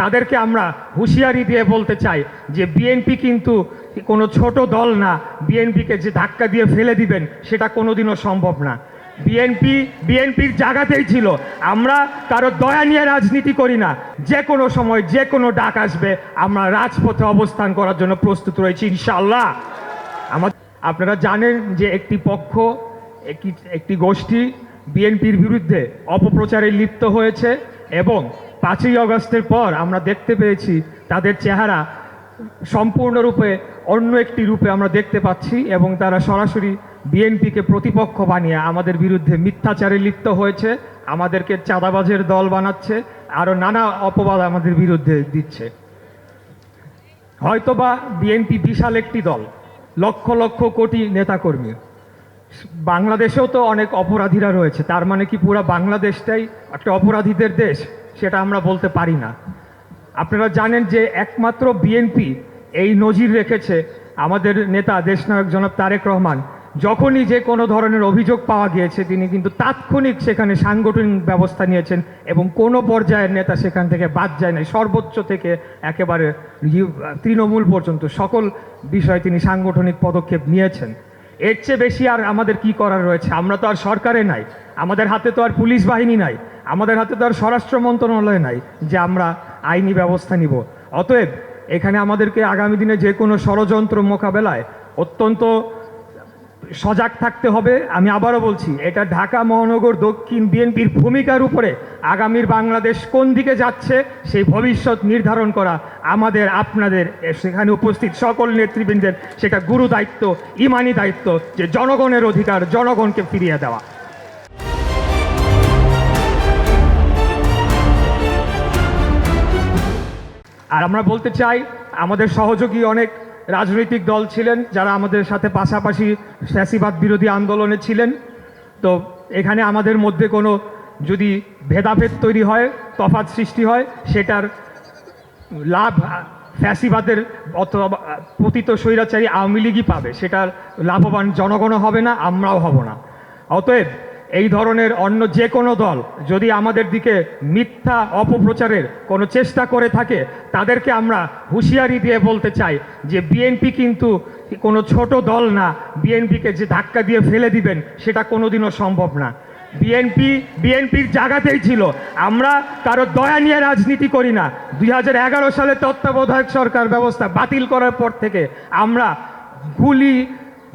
তাদেরকে আমরা হুঁশিয়ারি দিয়ে বলতে চাই যে বিএনপি কিন্তু কোনো ছোট দল না, বিএনপিকে যে ধাক্কা দিয়ে ফেলে দিবেন সেটা কোনোদিনও সম্ভব না। বিএনপি, বিএনপির জায়গাতেই ছিল। আমরা কারও দয়া নিয়ে রাজনীতি করি না। যে কোনো সময় যে কোনো ডাক আসবে, আমরা রাজপথে অবস্থান করার জন্য প্রস্তুত রয়েছি ইনশাল্লাহ আমার আপনারা জানেন যে একটি পক্ষ, একটি একটি গোষ্ঠী বিএনপির বিরুদ্ধে অপপ্রচারে লিপ্ত হয়েছে এবং পাঁচই অগস্টের পর আমরা দেখতে পেয়েছি তাদের চেহারা সম্পূর্ণরূপে অন্য একটি রূপে আমরা দেখতে পাচ্ছি এবং তারা সরাসরি বিএনপিকে প্রতিপক্ষ বানিয়ে আমাদের বিরুদ্ধে মিথ্যাচারে লিপ্ত হয়েছে, আমাদেরকে চাঁদাবাজের দল বানাচ্ছে, আরও নানা অপবাদ আমাদের বিরুদ্ধে দিচ্ছে। হয়তোবা বিএনপি বিশাল একটি দল, লক্ষ লক্ষ কোটি নেতাকর্মী। বাংলাদেশেও তো অনেক অপরাধীরা রয়েছে, তার মানে কি পুরো বাংলাদেশটাই একটা অপরাধীদের দেশ? সেটা আমরা বলতে পারি না। আপনারা জানেন যে একমাত্র বিএনপি এই নজির রেখেছে আমাদের নেতা দেশনায়ক জনাব তারেক রহমান। যখনই যে কোনো ধরনের অভিযোগ পাওয়া গিয়েছে, তিনি কিন্তু তাৎক্ষণিক সেখানে সাংগঠনিক ব্যবস্থা নিয়েছেন এবং কোনো পর্যায়ের নেতা সেখান থেকে বাদ যায় নাই। সর্বোচ্চ থেকে একেবারে তৃণমূল পর্যন্ত সকল বিষয়ে তিনি সাংগঠনিক পদক্ষেপ নিয়েছেন। এর চেয়ে বেশি আর আমাদের কি করার রয়েছে? আমরা তো আর সরকারে নাই। আমাদের হাতে তো আর পুলিশ বাহিনী নাই। আমাদের হাতে তো আর স্বরাষ্ট্র মন্ত্রণালয় নাই যে আমরা আইনি ব্যবস্থা নিব। অতএব এখানে আমাদেরকে আগামী দিনে যে কোনো ষড়যন্ত্র মোকাবেলায় অত্যন্ত সজাগ থাকতে হবে, আমি আবারও বলছি, এটা ঢাকা মহানগর দক্ষিণ বিএনপির ভূমিকার উপরে আগামীর বাংলাদেশ কোন দিকে যাচ্ছে সেই ভবিষ্যৎ নির্ধারণ করা আমাদের, আপনাদের সেখানে উপস্থিত সকল নেতৃবৃন্দের, সেটা গুরু দায়িত্ব, ইমানি দায়িত্ব, যে জনগণের অধিকার, জনগণকে ফিরিয়ে দেওয়া। আর আমরা বলতে চাই, আমাদের সহযোগী অনেক রাজনৈতিক দল ছিলেন, যারা আমাদের সাথে পাশাপাশি ফ্যাসিবাদ বিরোধী আন্দোলনে ছিলেন। তো এখানে আমাদের মধ্যে কোনো যদি ভেদাভেদ তৈরি হয়, তফাৎ সৃষ্টি হয়, সেটার লাভ ফ্যাসিবাদের অথবা পতিত স্বৈরাচারী আওয়ামী লীগই পাবে। সেটার লাভবান জনগণও হবে না, আমরাও হব না। অতএব এই ধরনের অন্য যে কোনো দল যদি আমাদের দিকে মিথ্যা অপপ্রচারের কোনো চেষ্টা করে থাকে, তাদেরকে আমরা হুঁশিয়ারি দিয়ে বলতে চাই যে বিএনপি কিন্তু কোনো ছোট দল না। বিএনপিকে যে ধাক্কা দিয়ে ফেলে দিবেন, সেটা কোনোদিনও সম্ভব না। বিএনপি বিএনপির জায়গাতেই ছিল। আমরা কারও দয়া নিয়ে রাজনীতি করি না। দুই হাজার এগারো সালে তত্ত্বাবধায়ক সরকার ব্যবস্থা বাতিল করার পর থেকে আমরা গুলি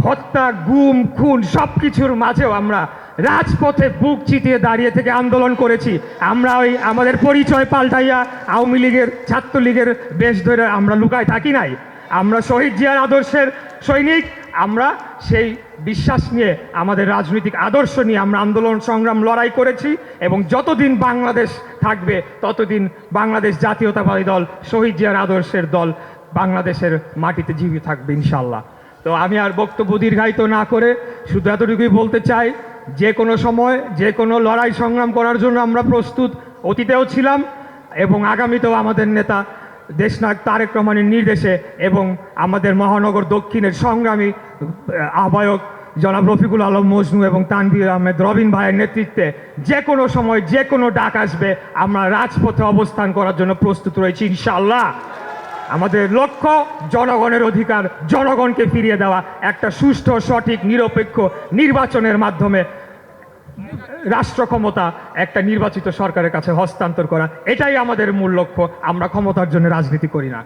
হত্যা, গুম, খুন সব কিছুর মাঝেও আমরা রাজপথে বুক চিতিয়ে দাঁড়িয়ে থেকে আন্দোলন করেছি। আমরা ওই আমাদের পরিচয় পাল্টাইয়া আওয়ামী লীগের, ছাত্রলীগের বেশ ধরে আমরা লুকায় থাকি নাই। আমরা শহীদ জিয়ার আদর্শের সৈনিক। আমরা সেই বিশ্বাস নিয়ে, আমাদের রাজনৈতিক আদর্শ নিয়ে আমরা আন্দোলন সংগ্রাম লড়াই করেছি এবং যতদিন বাংলাদেশ থাকবে, ততদিন বাংলাদেশ জাতীয়তাবাদী দল, শহীদ জিয়ার আদর্শের দল বাংলাদেশের মাটিতে জীবিত থাকবে ইনশাল্লাহ তো আমি আর বক্তব্য দীর্ঘায়িত না করে শুধু এতটুকুই বলতে চাই, যে কোনো সময়, যে কোনো লড়াই সংগ্রাম করার জন্য আমরা প্রস্তুত অতীতেও ছিলাম এবং আগামীতেও আমাদের নেতা দেশনায়ক তারেক রহমানের নির্দেশে এবং আমাদের মহানগর দক্ষিণের সংগ্রামী আহ্বায়ক জনাব রফিকুল আলম মজনু এবং তানভীর আহমেদ রবিন ভাইয়ের নেতৃত্বে যে কোনো সময়, যে কোনো ডাক আসবে, আমরা রাজপথে অবস্থান করার জন্য প্রস্তুত রয়েছি, ইনশাআল্লাহ। আমাদের লক্ষ্য, জনগণের অধিকার, জনগণকে ফিরিয়ে দেওয়া, একটা সুষ্ঠ, সঠিক, নিরপেক্ষ নির্বাচনের মাধ্যমে রাষ্ট্র ক্ষমতা একটা নির্বাচিত সরকারের কাছে হস্তান্তর করা, এটাই আমাদের মূল লক্ষ্য। আমরা ক্ষমতার জন্য রাজনীতি করি না।